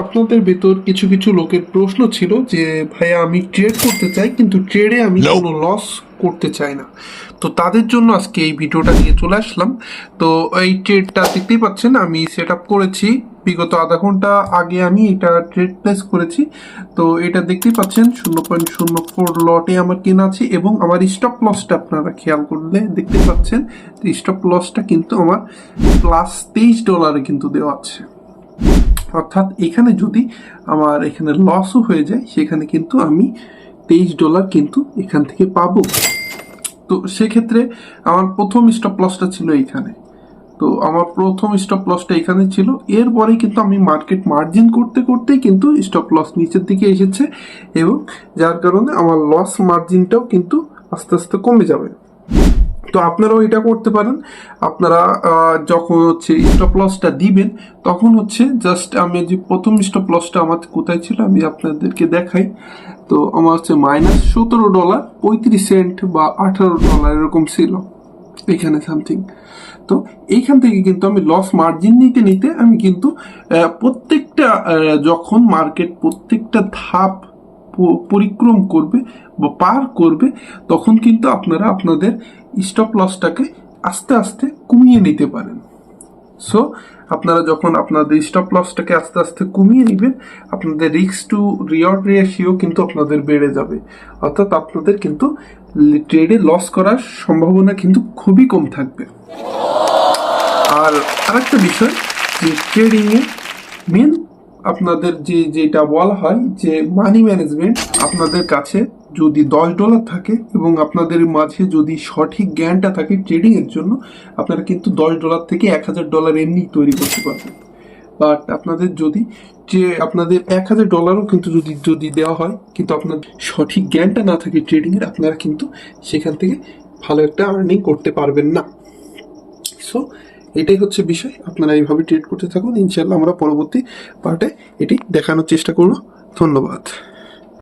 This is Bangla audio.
আপনাদের ভেতর কিছু কিছু লোকের প্রশ্ন ছিল যে ভাইয়া আমি ট্রেড করতে চাই কিন্তু ট্রেডে আমি কোনো লস করতে চাই না। তো তাদের জন্য আজকে এই ভিডিওটা নিয়ে চলে আসলাম। তো এই ট্রেডটা দেখতেই পাচ্ছেন আমি সেট আপ করেছি। বিগত আধা ঘণ্টা আগে আমি এটা ট্রেড প্লেস করেছি। তো এটা দেখতেই পাচ্ছেন শূন্য পয়েন্ট শূন্য ফোর লটে আমার কেনা আছে এবং আমার স্টপ লসটা আপনারা খেয়াল করলে দেখতে পাচ্ছেন স্টপ লসটা কিন্তু আমার প্লাস তেইশ ডলারে কিন্তু দেওয়া আছে। অর্থাৎ এখানে যদি আমার এখানে লসও হয়ে যায়, সেখানে কিন্তু আমি তেইশ ডলার কিন্তু এখান থেকে পাবো। তো সেক্ষেত্রে আমার প্রথম স্টপ লসটা ছিল এখানে। তো আমার প্রথম স্টপ লসটা এখানে ছিল। এরপরে কিন্তু আমি মার্কেট মার্জিন করতে করতেই কিন্তু স্টপ লস নিচের দিকে এসেছে এবং যার কারণে আমার লস মার্জিনটাও কিন্তু আস্তে আস্তে কমে যাবে। তো আপনারাও এটা করতে পারেন। আপনারা যখন হচ্ছে স্টপ লসটা দিবেন, তখন হচ্ছে জাস্ট আমি যে প্রথম স্টপ লসটা আমার কোথায় ছিল আমি আপনাদেরকে দেখাই। তো আমার হচ্ছে মাইনাস সতেরো ডলার পঁয়ত্রিশ সেন্ট বা আঠারো ডলার এরকম ছিল। এখানে সামথিং তো এইখান থেকে কিন্তু আমি লস মার্জিন নিতে নিতে আমি কিন্তু প্রত্যেকটা যখন মার্কেট প্রত্যেকটা ধাপ পরিক্রম করবে বা পার করবে, তখন কিন্তু আপনারা আপনাদের স্টপ লসটাকে আস্তে আস্তে কমিয়ে নিতে পারেন। সো আপনারা যখন আপনাদের স্টপ লসটাকে আস্তে আস্তে কমিয়ে নেবেন, আপনাদের রিস্ক টু রিওয়ার্ড রেশিও কিন্তু আপনাদের বেড়ে যাবে। অর্থাৎ আপনাদের কিন্তু ট্রেডে লস করার সম্ভাবনা কিন্তু খুবই কম থাকবে। আর আরেকটা বিষয়, যে ট্রেডিংয়ে মেন আপনাদের যে যেটা বলা হয় যে মানি ম্যানেজমেন্ট আপনাদের কাছে যদি দশ ডলার থাকে এবং আপনাদের মাঝে যদি সঠিক জ্ঞানটা থাকে ট্রেডিংয়ের জন্য, আপনারা কিন্তু দশ ডলার থেকে এক হাজার ডলার এমনি তৈরি করতে পারবেন। বাট আপনাদের যদি যে আপনাদের এক হাজার ডলারও কিন্তু যদি যদি দেওয়া হয়, কিন্তু আপনার সঠিক জ্ঞানটা না থাকে ট্রেডিংয়ের আপনারা কিন্তু সেখান থেকে ভালো একটা আর্নিং করতে পারবেন না। সো এটাই হচ্ছে বিষয়। আপনারা এইভাবে ট্রেড করতে থাকুন। ইনশাল্লাহ আমরা পরবর্তী পার্টে এটি দেখানোর চেষ্টা করব। ধন্যবাদ।